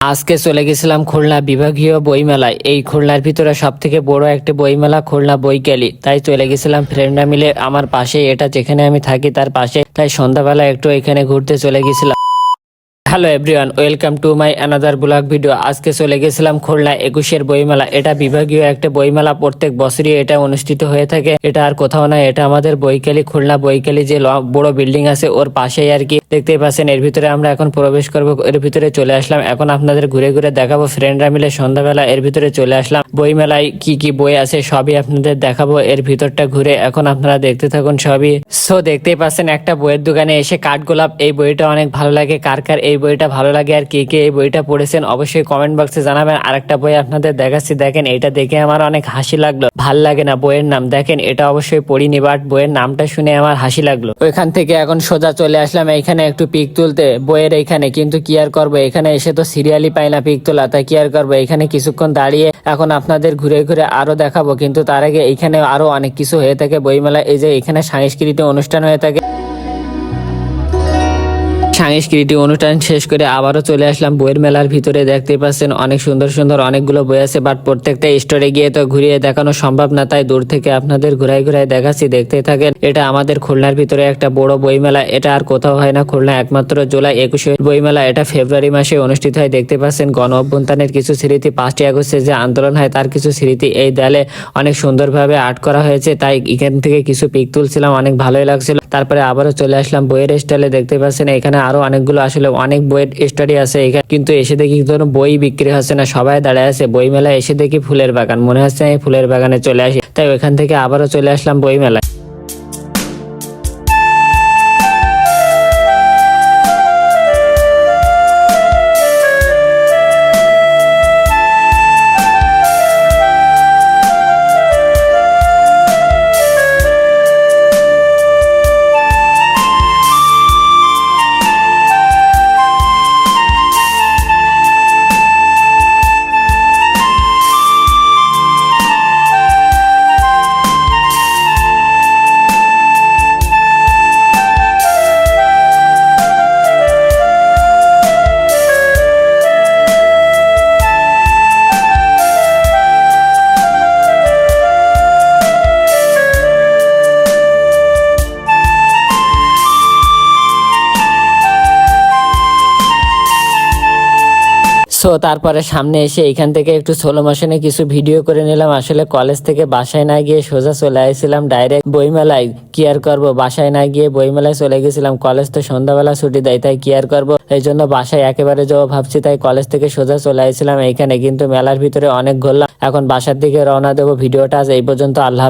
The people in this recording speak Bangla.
আজকে চলে গেছিলাম খুলনা বিভাগীয় বইমেলায়। এই খুলনার ভিতরে সব থেকে বড় একটি বইমেলা খুলনা বইকালি তাই চলে গেছিলাম ফ্রেন্ডরা মিলে। আমার পাশে এটা যেখানে আমি থাকি, তার পাশে তাই সন্ধ্যাবেলা একটু এখানে ঘুরতে চলে গেছিলাম। Hello everyone, welcome to my another blog video. আজকে চলে গেছিলাম খুলনা একুশের বইমেলা। এটা বিভাগীয় একটা বইমেলা, প্রত্যেক বছরই এটা অনুষ্ঠিত হয়ে থাকে। এটা আর কোথাও না এটা আমাদের বইকালি খুলনা বইকালি যে বড় বিল্ডিং আছে, ওর পাশেই আর কি। দেখতেই পাচ্ছেন, এর ভিতরে আমরা এখন প্রবেশ করব, এর ভিতরে চলে আসলাম। এখন আপনাদের ঘুরে ঘুরে দেখাবো ফ্রেন্ডরা মিলে সন্ধ্যাবেলা এর ভিতরে চলে আসলাম। বইমেলায় কি কি বই আছে সবই আপনাদের দেখাবো, এর ভিতরটা ঘুরে এখন আপনারা দেখতে থাকুন সবই। সো দেখতেই পাচ্ছেন একটা বইয়ের দোকানে এসে কাঠগোলাপ, এই বইটা অনেক ভালো লাগে। কার কার এই বইটা ভালো লাগে আর কে কে এই বইটা পড়েছেন অবশ্যই কমেন্ট বক্সে জানাবেন। আরেকটা বই আপনাদের দেখাচ্ছি, দেখেন, এটা দেখে আমার অনেক হাসি লাগল। ভালো লাগে না বইয়ের নাম, দেখেন, এটা অবশ্যই পড়িনি বাট বইয়ের নামটা শুনে আমার হাসি লাগল। ওইখান থেকে এখন সোজা চলে আসলাম, এইখানে একটু পিক তুলতে, বইয়ের এখানে কিন্তু কি আর করব? এখানে এসে তো সিরিয়ালই পাই না পিক তোলা, তাই কি আর করব? এখানে কিছুক্ষণ দাঁড়িয়ে এখন আপনাদের ঘুরে ঘুরে আরও দেখাবো, কিন্তু তার আগে এখানে আরও অনেক কিছু হয়ে থাকে বইমেলা এই যে এখানে সাংস্কৃতিক অনুষ্ঠান হয়ে থাকে। সাংস্কৃতিক অনুষ্ঠান শেষ করে আবারও চলে আসলাম বইয়ের মেলার ভিতরে। দেখতে পাচ্ছেন অনেক সুন্দর সুন্দর অনেকগুলো বই আছে বাট প্রত্যেকটা স্টোরে গিয়ে তো ঘুরিয়ে দেখানো সম্ভব না, তাই দূর থেকে আপনাদের ঘুরাই ঘুরাই দেখাচ্ছি। দেখতে থাকেন, এটা আমাদের খুলনার ভিতরে একটা বড় বই মেলা, এটা আর কোথাও হয় না, খুলনা একমাত্র জুলাই একুশে বই মেলা, এটা ফেব্রুয়ারি মাসে অনুষ্ঠিত হয়। দেখতে পাচ্ছেন গণ অভ্যুত্থানের কিছু স্মৃতি পাঁচটি আগস্টে যে আন্দোলন হয়, তার কিছু স্মৃতি এই দেয়ালে অনেক সুন্দরভাবে আর্ট করা হয়েছে, তাই এখান থেকে কিছু পিক তুলছিলাম, অনেক ভালোই লাগছিল। তারপরে আবারও চলে আসলাম বইয়ের স্টলে দেখতে পাচ্ছেন এখানে আরও অনেকগুলো আসলে অনেক বইয়ের স্টাডি আছে এখানে। কিন্তু এসে দেখি কোনো বই বিক্রি হচ্ছে না, সবাই দাঁড়ায় আছে। বই মেলায় এসে দেখি ফুলের বাগান, মনে হচ্ছে আমি ফুলের বাগানে চলে আসি। তাই ওইখান থেকে আবারও চলে আসলাম বই মেলায় সো তারপরে সামনে এসে এখান থেকে একটু সোলো মোশনে কিছু ভিডিও করে নিলাম। আসলে কলেজ থেকে বাসায় না গিয়ে সোজা চলে আসছিলাম ডাইরেক্ট বইমেলায় কি আর করব। বাসায় না গিয়ে বইমেলায় চলে গেছিলাম। কলেজ তো সন্ধ্যাবেলা ছুটি দেয়, তাই কি আর করব। এই জন্য বাসায় একেবারে যাব ভাবছি, তাই কলেজ থেকে সোজা চলে আসছিলাম এইখানে কিন্তু মেলার ভিতরে অনেক ঘুরলাম এখন বাসার দিকে রওনা দেবো। ভিডিওটা আজ এই পর্যন্ত। আল্লাহ